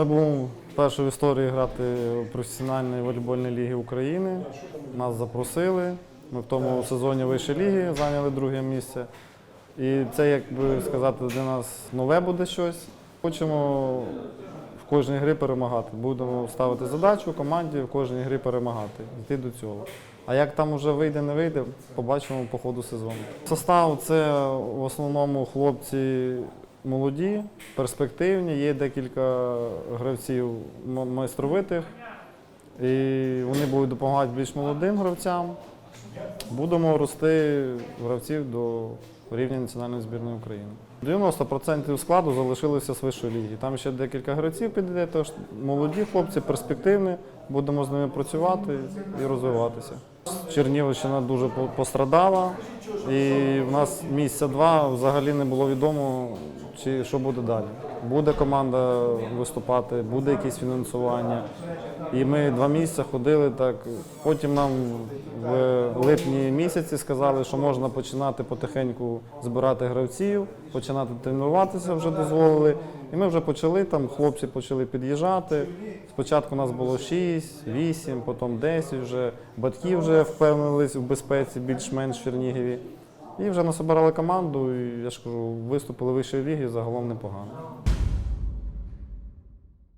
Ми будемо вперше в історії грати в професіональній волейбольній лігі України. Нас запросили. Ми в тому сезоні вищої ліги зайняли друге місце. І це, як би сказати, для нас нове буде щось. Хочемо в кожній грі перемагати. Будемо ставити задачу команді в кожній грі перемагати, йти до цього. А як там вже вийде, не вийде, побачимо по ходу сезону. Состав це в основному хлопці молоді, перспективні. Є декілька гравців майстровитих. І вони будуть допомагати більш молодим гравцям. Будемо рости гравців до рівня національної збірної України. 90% складу залишилося з вищої ліги. Там ще декілька гравців підійде, тож молоді хлопці, перспективні. Будемо з ними працювати і розвиватися. Чернігівщина дуже пострадала, і в нас місяця два взагалі не було відомо, чи що буде далі. Буде команда виступати, буде якесь фінансування. І ми два місяці ходили так. Потім нам в липні місяці сказали, що можна починати потихеньку збирати гравців, починати тренуватися вже дозволили. І ми вже почали там, хлопці почали під'їжджати. Спочатку нас було 6, 8, потім 10 вже. Батьки вже впевнились в безпеці більш-менш в Чернігові. І вже насобирали команду, і я ж кажу, виступили в ліги загалом непогано.